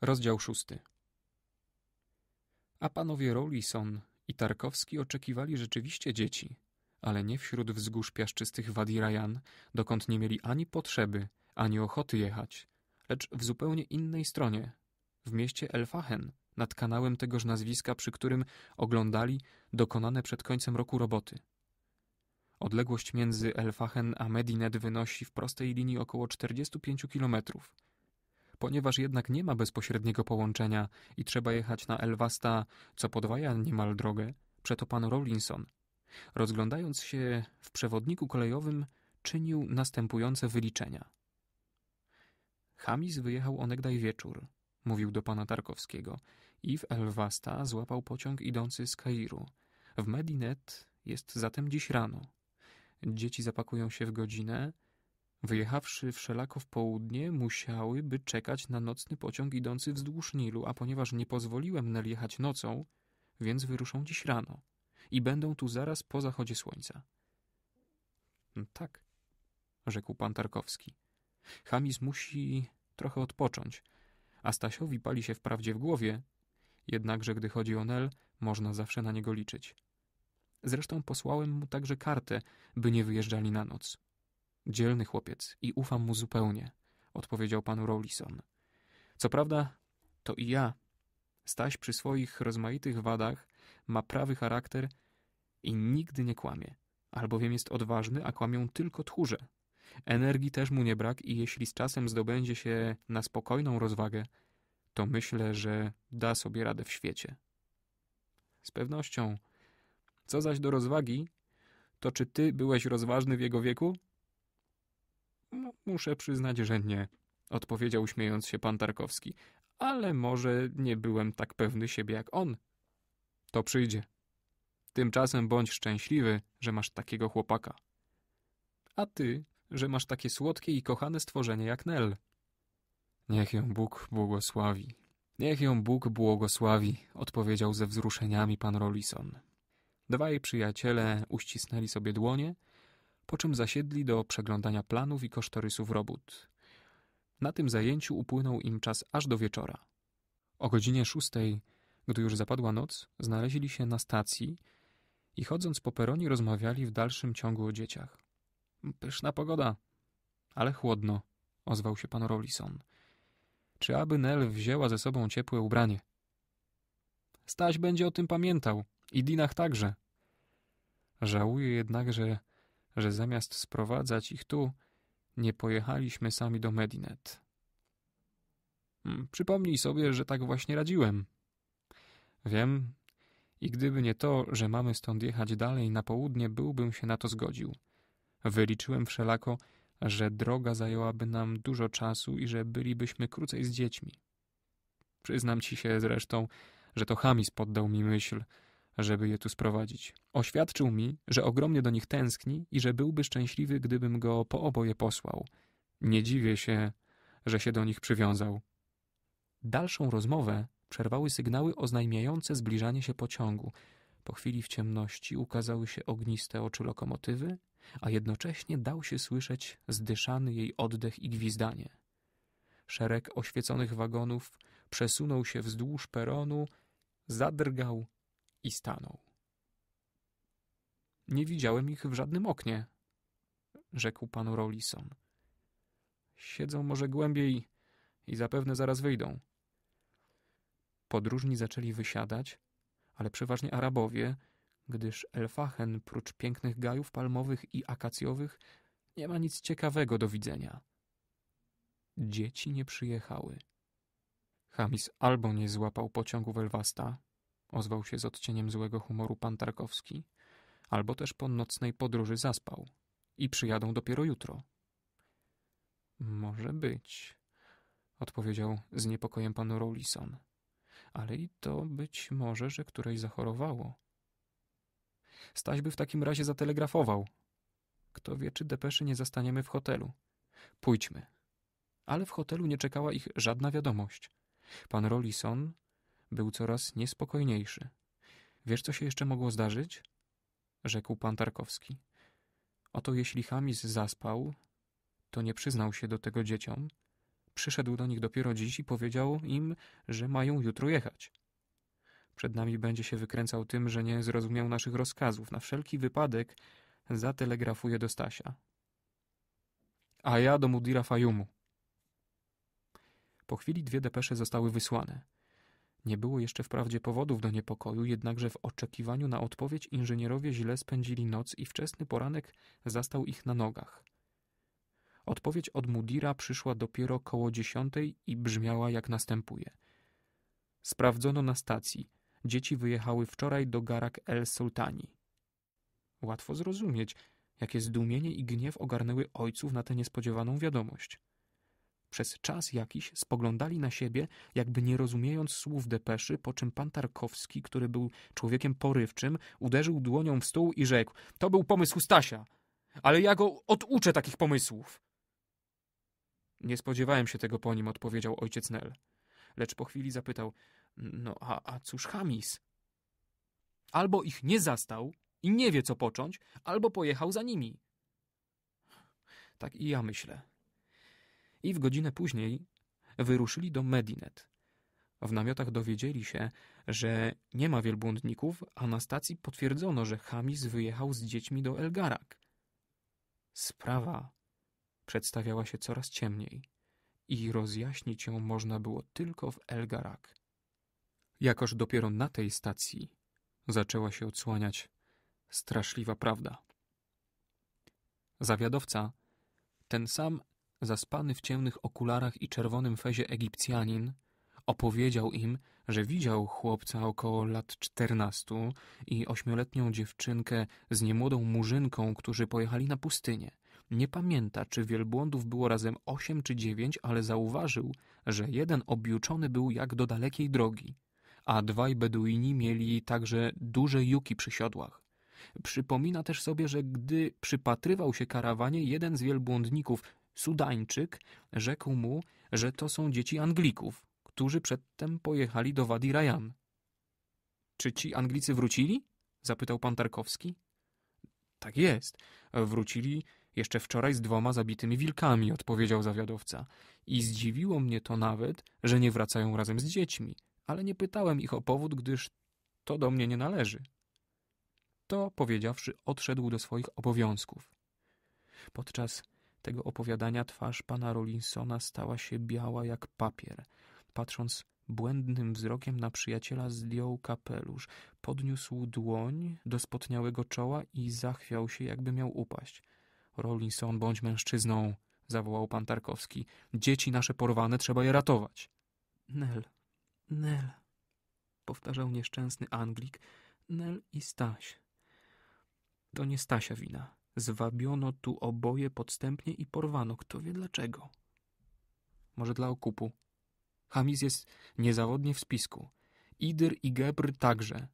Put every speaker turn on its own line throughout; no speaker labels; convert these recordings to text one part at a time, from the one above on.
Rozdział szósty. A panowie Rawlison i Tarkowski oczekiwali rzeczywiście dzieci, ale nie wśród wzgórz piaszczystych Wadi Rajan, dokąd nie mieli ani potrzeby, ani ochoty jechać, lecz w zupełnie innej stronie, w mieście Elfachen, nad kanałem tegoż nazwiska, przy którym oglądali dokonane przed końcem roku roboty. Odległość między Elfachen a Medinet wynosi w prostej linii około 45 kilometrów. Ponieważ jednak nie ma bezpośredniego połączenia i trzeba jechać na Elwasta, co podwaja niemal drogę, przeto pan Rawlinson, rozglądając się w przewodniku kolejowym, czynił następujące wyliczenia. Hamis wyjechał onegdaj wieczór, mówił do pana Tarkowskiego, i w Elwasta złapał pociąg idący z Kairu. W Medinet jest zatem dziś rano. Dzieci zapakują się w godzinę, Wyjechawszy wszelako w południe, musiałyby czekać na nocny pociąg idący wzdłuż Nilu, a ponieważ nie pozwoliłem Nel jechać nocą, więc wyruszą dziś rano i będą tu zaraz po zachodzie słońca. Tak, rzekł pan Tarkowski. Hamis musi trochę odpocząć, a Stasiowi pali się wprawdzie w głowie, jednakże gdy chodzi o Nel, można zawsze na niego liczyć. Zresztą posłałem mu także kartę, by nie wyjeżdżali na noc. Dzielny chłopiec i ufam mu zupełnie, odpowiedział pan Rawlison. Co prawda, to i ja. Staś przy swoich rozmaitych wadach ma prawy charakter i nigdy nie kłamie, albowiem jest odważny, a kłamią tylko tchórze. Energii też mu nie brak i jeśli z czasem zdobędzie się na spokojną rozwagę, to myślę, że da sobie radę w świecie. Z pewnością. Co zaś do rozwagi, to czy ty byłeś rozważny w jego wieku? No, muszę przyznać, że nie, odpowiedział śmiejąc się pan Tarkowski. Ale może nie byłem tak pewny siebie jak on. To przyjdzie. Tymczasem bądź szczęśliwy, że masz takiego chłopaka. A ty, że masz takie słodkie i kochane stworzenie jak Nel. Niech ją Bóg błogosławi. Niech ją Bóg błogosławi, odpowiedział ze wzruszeniami pan Rolison. Dwaj przyjaciele uścisnęli sobie dłonie po czym zasiedli do przeglądania planów i kosztorysów robót. Na tym zajęciu upłynął im czas aż do wieczora. O godzinie szóstej, gdy już zapadła noc, znaleźli się na stacji i chodząc po peronie rozmawiali w dalszym ciągu o dzieciach. Pyszna pogoda, ale chłodno, ozwał się pan Rolison. Czy aby Nel wzięła ze sobą ciepłe ubranie? Staś będzie o tym pamiętał i Dinach także. Żałuję jednak, że że zamiast sprowadzać ich tu, nie pojechaliśmy sami do Medinet. Hmm, przypomnij sobie, że tak właśnie radziłem. Wiem, i gdyby nie to, że mamy stąd jechać dalej na południe, byłbym się na to zgodził. Wyliczyłem wszelako, że droga zajęłaby nam dużo czasu i że bylibyśmy krócej z dziećmi. Przyznam ci się zresztą, że to Hamis poddał mi myśl, żeby je tu sprowadzić. Oświadczył mi, że ogromnie do nich tęskni i że byłby szczęśliwy, gdybym go po oboje posłał. Nie dziwię się, że się do nich przywiązał. Dalszą rozmowę przerwały sygnały oznajmiające zbliżanie się pociągu. Po chwili w ciemności ukazały się ogniste oczy lokomotywy, a jednocześnie dał się słyszeć zdyszany jej oddech i gwizdanie. Szereg oświeconych wagonów przesunął się wzdłuż peronu, zadrgał i stanął. Nie widziałem ich w żadnym oknie, rzekł pan Rawlison. Siedzą może głębiej i zapewne zaraz wyjdą. Podróżni zaczęli wysiadać, ale przeważnie Arabowie, gdyż Elfachen, prócz pięknych gajów palmowych i akacjowych, nie ma nic ciekawego do widzenia. Dzieci nie przyjechały. Hamis albo nie złapał pociągu w Elwasta, ozwał się z odcieniem złego humoru pan Tarkowski, albo też po nocnej podróży zaspał i przyjadą dopiero jutro. Może być, odpowiedział z niepokojem pan Rawlison, ale i to być może, że któreś zachorowało. Staś by w takim razie zatelegrafował. Kto wie, czy depeszy nie zastaniemy w hotelu. Pójdźmy. Ale w hotelu nie czekała ich żadna wiadomość. Pan Rolison był coraz niespokojniejszy. Wiesz, co się jeszcze mogło zdarzyć? Rzekł pan Tarkowski. Oto jeśli Hamis zaspał, to nie przyznał się do tego dzieciom, przyszedł do nich dopiero dziś i powiedział im, że mają jutro jechać. Przed nami będzie się wykręcał tym, że nie zrozumiał naszych rozkazów. Na wszelki wypadek zatelegrafuje do Stasia. A ja do Mudira Fajumu. Po chwili dwie depesze zostały wysłane. Nie było jeszcze wprawdzie powodów do niepokoju, jednakże w oczekiwaniu na odpowiedź inżynierowie źle spędzili noc i wczesny poranek zastał ich na nogach. Odpowiedź od Mudira przyszła dopiero koło dziesiątej i brzmiała jak następuje. Sprawdzono na stacji. Dzieci wyjechały wczoraj do Garak El Sultani. Łatwo zrozumieć, jakie zdumienie i gniew ogarnęły ojców na tę niespodziewaną wiadomość. Przez czas jakiś spoglądali na siebie, jakby nie rozumiejąc słów depeszy, po czym pan Tarkowski, który był człowiekiem porywczym, uderzył dłonią w stół i rzekł: To był pomysł Stasia, ale ja go oduczę takich pomysłów. Nie spodziewałem się tego po nim, odpowiedział ojciec Nel. Lecz po chwili zapytał: No, a, a cóż Hamis? Albo ich nie zastał i nie wie, co począć, albo pojechał za nimi. Tak i ja myślę i w godzinę później wyruszyli do Medinet. W namiotach dowiedzieli się, że nie ma wielbłądników, a na stacji potwierdzono, że Hamis wyjechał z dziećmi do Elgarak. Sprawa przedstawiała się coraz ciemniej i rozjaśnić ją można było tylko w Elgarak. Jakoż dopiero na tej stacji zaczęła się odsłaniać straszliwa prawda. Zawiadowca, ten sam zaspany w ciemnych okularach i czerwonym fezie Egipcjanin, opowiedział im, że widział chłopca około lat czternastu i ośmioletnią dziewczynkę z niemłodą murzynką, którzy pojechali na pustynię. Nie pamięta, czy wielbłądów było razem osiem czy dziewięć, ale zauważył, że jeden objuczony był jak do dalekiej drogi, a dwaj beduini mieli także duże juki przy siodłach. Przypomina też sobie, że gdy przypatrywał się karawanie, jeden z wielbłądników Sudańczyk rzekł mu, że to są dzieci Anglików, którzy przedtem pojechali do Wadi Rajan. Czy ci Anglicy wrócili? zapytał pan Tarkowski. Tak jest. Wrócili jeszcze wczoraj z dwoma zabitymi wilkami, odpowiedział zawiadowca. I zdziwiło mnie to nawet, że nie wracają razem z dziećmi, ale nie pytałem ich o powód, gdyż to do mnie nie należy. To powiedziawszy, odszedł do swoich obowiązków. Podczas tego opowiadania twarz pana Rollinsona stała się biała jak papier. Patrząc błędnym wzrokiem na przyjaciela zdjął kapelusz, podniósł dłoń do spotniałego czoła i zachwiał się, jakby miał upaść. Rollinson, bądź mężczyzną, zawołał pan Tarkowski. Dzieci nasze porwane, trzeba je ratować. Nel, Nel, powtarzał nieszczęsny Anglik. Nel i Staś. To nie Stasia wina. Zwabiono tu oboje podstępnie i porwano. Kto wie dlaczego? Może dla okupu. Hamis jest niezawodnie w spisku. Idyr i Gebr także.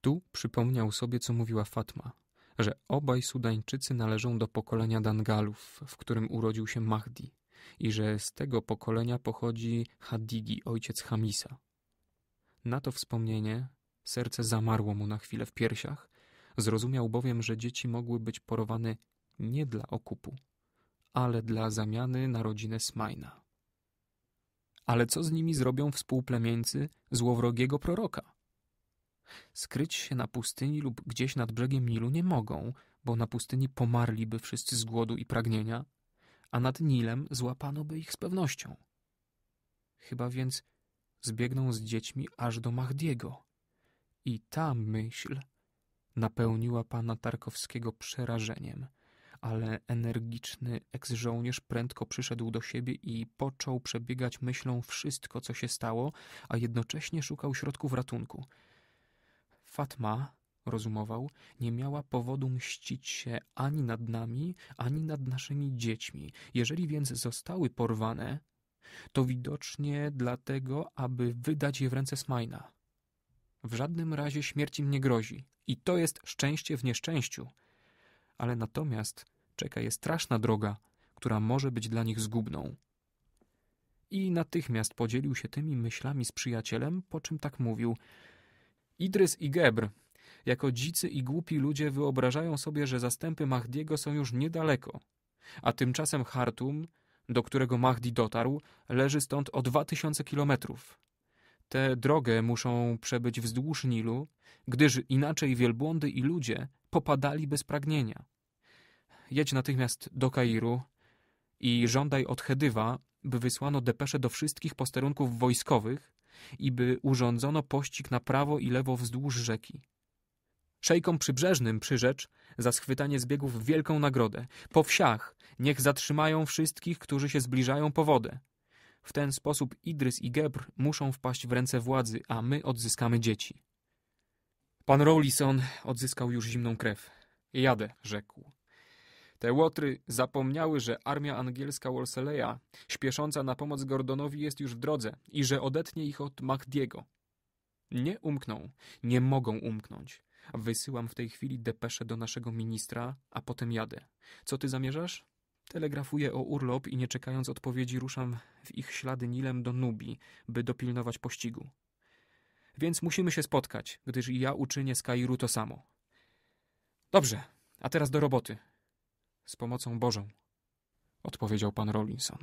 Tu przypomniał sobie, co mówiła Fatma, że obaj Sudańczycy należą do pokolenia Dangalów, w którym urodził się Mahdi i że z tego pokolenia pochodzi Hadigi, ojciec Hamisa. Na to wspomnienie serce zamarło mu na chwilę w piersiach, Zrozumiał bowiem, że dzieci mogły być porowane nie dla okupu, ale dla zamiany na rodzinę Smajna. Ale co z nimi zrobią współplemieńcy złowrogiego proroka? Skryć się na pustyni lub gdzieś nad brzegiem Nilu nie mogą, bo na pustyni pomarliby wszyscy z głodu i pragnienia, a nad Nilem złapano by ich z pewnością. Chyba więc zbiegną z dziećmi aż do Mahdiego. I ta myśl napełniła pana Tarkowskiego przerażeniem, ale energiczny eks-żołnierz prędko przyszedł do siebie i począł przebiegać myślą wszystko, co się stało, a jednocześnie szukał środków ratunku. Fatma, rozumował, nie miała powodu mścić się ani nad nami, ani nad naszymi dziećmi. Jeżeli więc zostały porwane, to widocznie dlatego, aby wydać je w ręce Smajna. W żadnym razie śmierć im nie grozi. I to jest szczęście w nieszczęściu. Ale natomiast czeka je straszna droga, która może być dla nich zgubną. I natychmiast podzielił się tymi myślami z przyjacielem, po czym tak mówił. Idrys i Gebr, jako dzicy i głupi ludzie wyobrażają sobie, że zastępy Mahdiego są już niedaleko, a tymczasem Hartum do którego Mahdi dotarł, leży stąd o dwa tysiące kilometrów. Tę drogę muszą przebyć wzdłuż Nilu, gdyż inaczej wielbłądy i ludzie popadali bez pragnienia. Jedź natychmiast do Kairu i żądaj od Hedywa, by wysłano depesze do wszystkich posterunków wojskowych i by urządzono pościg na prawo i lewo wzdłuż rzeki. Szejkom przybrzeżnym przyrzecz za schwytanie zbiegów wielką nagrodę. Po wsiach niech zatrzymają wszystkich, którzy się zbliżają po wodę. W ten sposób Idrys i Gebr muszą wpaść w ręce władzy, a my odzyskamy dzieci. Pan Rowlison odzyskał już zimną krew. Jadę, rzekł. Te łotry zapomniały, że armia angielska Wolseleya, śpiesząca na pomoc Gordonowi, jest już w drodze i że odetnie ich od Mahdiego. Nie umkną, nie mogą umknąć. Wysyłam w tej chwili depeszę do naszego ministra, a potem jadę. Co ty zamierzasz? Telegrafuję o urlop i nie czekając odpowiedzi ruszam w ich ślady Nilem do Nubii, by dopilnować pościgu. Więc musimy się spotkać, gdyż i ja uczynię z Kairu to samo. Dobrze, a teraz do roboty. Z pomocą Bożą, odpowiedział pan Rollinson.